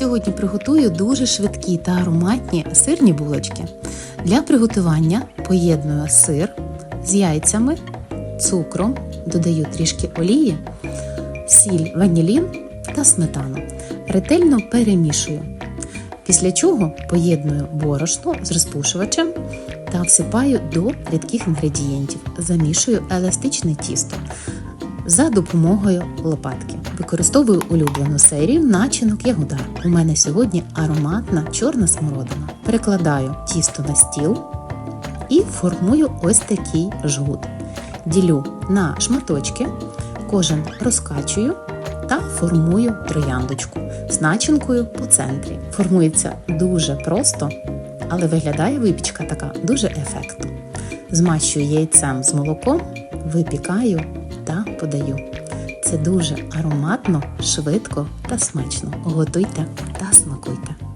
Сьогодні приготую дуже швидкі та ароматні сирні булочки. Для приготування поєдную сир з яйцями, цукром, додаю трішки олії, сіль, ванілін та сметану. Ретельно перемішую. Після чого поєдную борошно з розпушувачем та всипаю до рідких інгредієнтів. Замішую еластичне тісто за допомогою лопатки. Використовую улюблену серію начинок ягодар. У мене сьогодні ароматна чорна смородина. Перекладаю тісто на стіл і формую ось такий жгут. Ділю на шматочки, кожен розкачую та формую трояндочку з начинкою по центрі. Формується дуже просто, але виглядає випічка така дуже ефектно. Змащую яйцем з молоком, випікаю та подаю. Це дуже ароматно, швидко та смачно. Готуйте та смакуйте.